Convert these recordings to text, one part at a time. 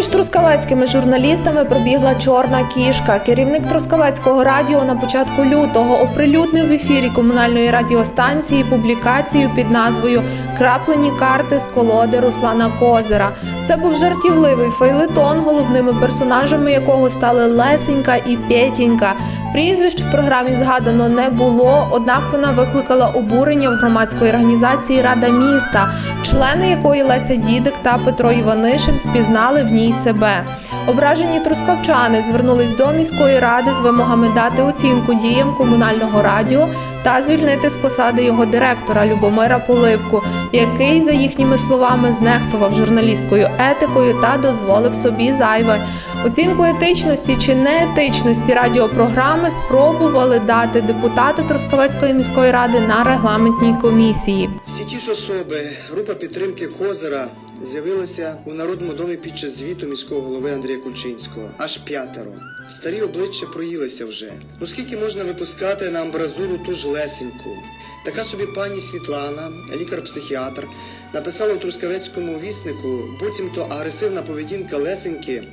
Поміж трускавецькими журналістами пробігла чорна кішка. Керівник Трускавецького радіо на початку лютого оприлюднив в ефірі комунальної радіостанції публікацію під назвою Краплені карти з колоди Руслана Козера. Це був жартівливий фейлетон, головними персонажами якого стали Лесенька і Петінька. Прізвищ в програмі згадано не було, однак вона викликала обурення в громадської організації Рада міста, члени якої Леся Дідик та Петро Іванишин впізнали в ній себе. Ображені трускавчани звернулись до міської ради з вимогами дати оцінку діям комунального радіо та звільнити з посади його директора Любомира Поливку, який, за їхніми словами, знехтував журналісткою етикою та дозволив собі зайве. Оцінку етичності чи неетичності радіопрограми спробували дати депутати Трускавецької міської ради на регламентній комісії. Всі ті ж особи, група підтримки Козира з'явилася у Народному домі під час звіту міського голови Андрія Кульчинського. Аж п'ятеро. Старі обличчя проїлися вже. Ну скільки можна випускати на амбразуру ту ж лесеньку? Така собі пані Світлана, лікар-психіатр, написала у Трускавецькому віснику, буцімто агресивна поведінка Лесеньки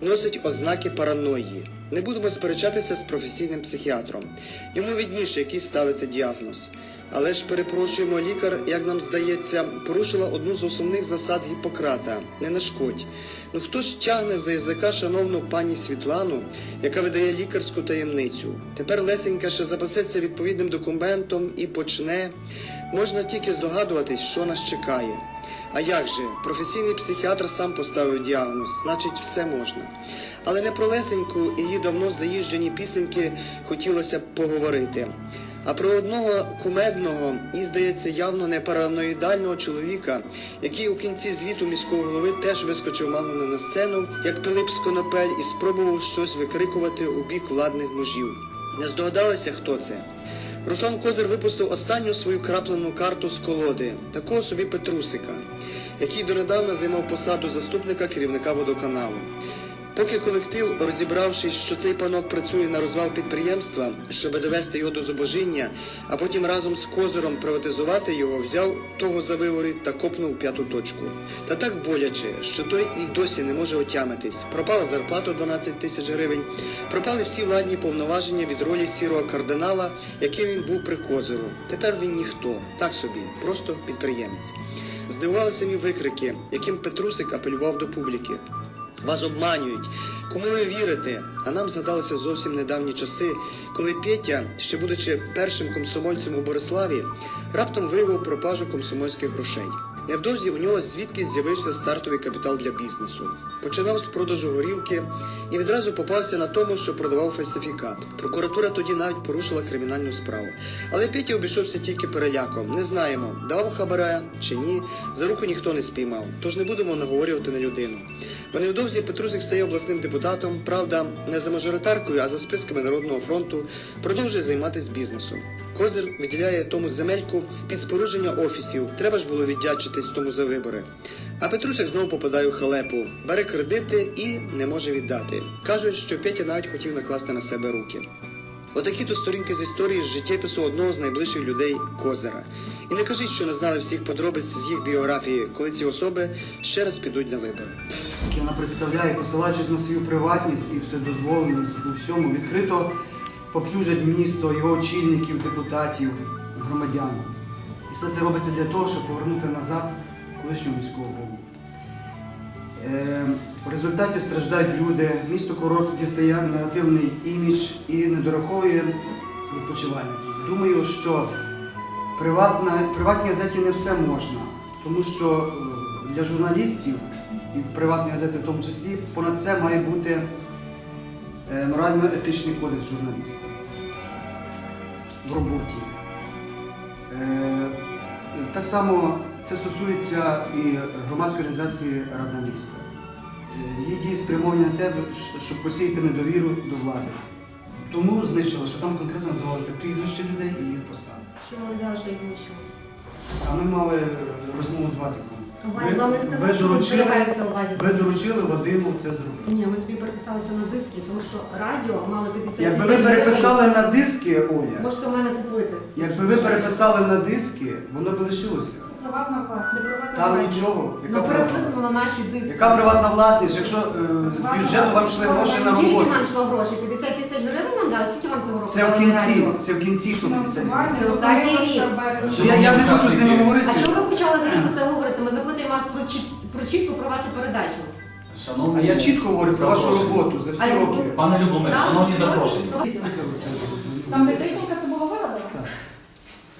носить ознаки параної. Не будемо сперечатися з професійним психіатром. Йому відніше, який ставити діагноз. Але ж перепрошуємо, лікар, як нам здається, порушила одну з основних засад Гіппократа не нашкодь. Ну хто ж тягне за язика шановну пані Світлану, яка видає лікарську таємницю? Тепер Лесенька ще запасеться відповідним документом і почне. Можна тільки здогадуватись, що нас чекає. А як же? Професійний психіатр сам поставив діагноз, значить, все можна. Але не про Лесеньку і її давно заїжджені пісеньки хотілося б поговорити. А про одного кумедного і, здається, явно не параноїдального чоловіка, який у кінці звіту міського голови теж вискочив мало на сцену, як Пилип Сконопель, і спробував щось викрикувати у бік владних мужів. Не здогадалися, хто це? Руслан Козир випустив останню свою краплену карту з колоди, такого собі Петрусика, який донедавна займав посаду заступника керівника водоканалу. Поки колектив, розібравшись, що цей панок працює на розвал підприємства, щоб довести його до зубожіння, а потім разом з козиром приватизувати його, взяв того за виворіт та копнув п'яту точку. Та так боляче, що той і досі не може отямитись. Пропала зарплата у 12 тисяч гривень, пропали всі владні повноваження від ролі сірого кардинала, яким він був при козиру. Тепер він ніхто, так собі, просто підприємець. Здивувалися мені викрики, яким Петрусик апелював до публіки. Вас обманюють. Кому ви вірите? А нам згадалися зовсім недавні часи, коли Петя, ще будучи першим комсомольцем у Бориславі, раптом виявив пропажу комсомольських грошей. Невдовзі у нього звідки з'явився стартовий капітал для бізнесу. Починав з продажу горілки і відразу попався на тому, що продавав фальсифікат. Прокуратура тоді навіть порушила кримінальну справу. Але Петя обійшовся тільки переляком. Не знаємо, давав хабаря чи ні. За руку ніхто не спіймав. Тож не будемо наговорювати на людину. Бо невдовзі Петрусик стає обласним депутатом, правда, не за мажоритаркою, а за списками Народного фронту, продовжує займатися бізнесом. Козир виділяє тому земельку під спорудження офісів. Треба ж було віддячитись тому за вибори. А Петрусик знову попадає у халепу, бере кредити і не може віддати. Кажуть, що Петя навіть хотів накласти на себе руки. Отакі то сторінки з історії з життєпису одного з найближчих людей Козира. І не кажіть, що не знали всіх подробиць з їх біографії, коли ці особи ще раз підуть на вибори. вона представляє, посилаючись на свою приватність і вседозволеність у всьому, відкрито поплюжать місто, його очільників, депутатів, громадян. І все це робиться для того, щоб повернути назад колишнього міського голову. Е, в результаті страждають люди, місто курорт дістає негативний імідж і не дораховує відпочивальників. Думаю, що приватна, приватній газеті не все можна, тому що е, для журналістів і приватної газети в тому числі понад це має бути е, морально-етичний кодекс журналіста в роботі. Е, Так само це стосується і громадської організації Рада міста. Її дії спрямовані на те, щоб посіяти недовіру до влади. Тому знищили, що там конкретно називалося прізвище людей і їх посади. Чому взяли, що їх знищили? А ми мали е, розмову з вам не сказав, ви що доручили, зберігається у Ваді. ви доручили Вадиму це зробити. Ні, ми собі переписалися на диски, тому що радіо мало 50 Якби ви переписали на диски, Оля, Можете у мене купити. якби ви переписали на диски, воно б лишилося. Приватна власність. Там нічого. Яка Ну приватна переписано власність? на наші диски. Яка приватна власність, якщо е, з бюджету вам йшли гроші на Скільки роботу? нам йшло грошей? 50 тисяч гривень нам дали? Скільки вам цього року? Це в дали кінці, це в кінці йшло 50 гривень. Це останній рік. Я, я не хочу з ними говорити. А чого ви почали зараз про це говорити? Ми запитуємо вас про, чіт- про чітко про вашу передачу. Шановні, А я чітко говорю про вашу запрошені. роботу за всі А роки. Пане Любомир, Так, шановні запрошені, Там, де техніка?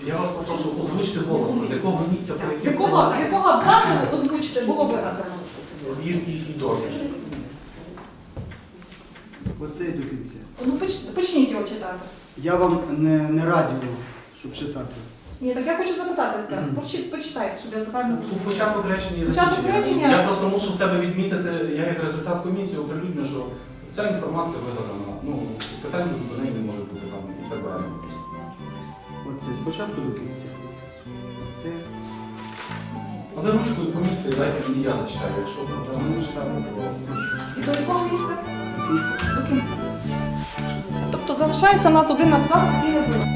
Я вас попрошу озвучити голосом, з якого місця З якого, з якого абзацу ви озвучите було вироблено? і, і, і дозвіл. Оце і до кінця. Ну поч- почніть його читати. Я вам не, не радіо, щоб читати. Ні, так я хочу запитатися. Почи- Почитайте, щоб я правильно Тут початок речення і Початок закінчення. речення. Я просто мушу в себе відмітити, я як результат комісії оприлюдню, що ця інформація вигадана. Ну, питань до неї не може бути там і так далі. Оце спочатку до кінця. Оце. Але ручку помітьте, дайте мені я зачитаю. Якщо там з зачитаємо, то прошу. І до якого місця? До кінця. До кінця. Тобто залишається у нас один абзац, і не вироблено.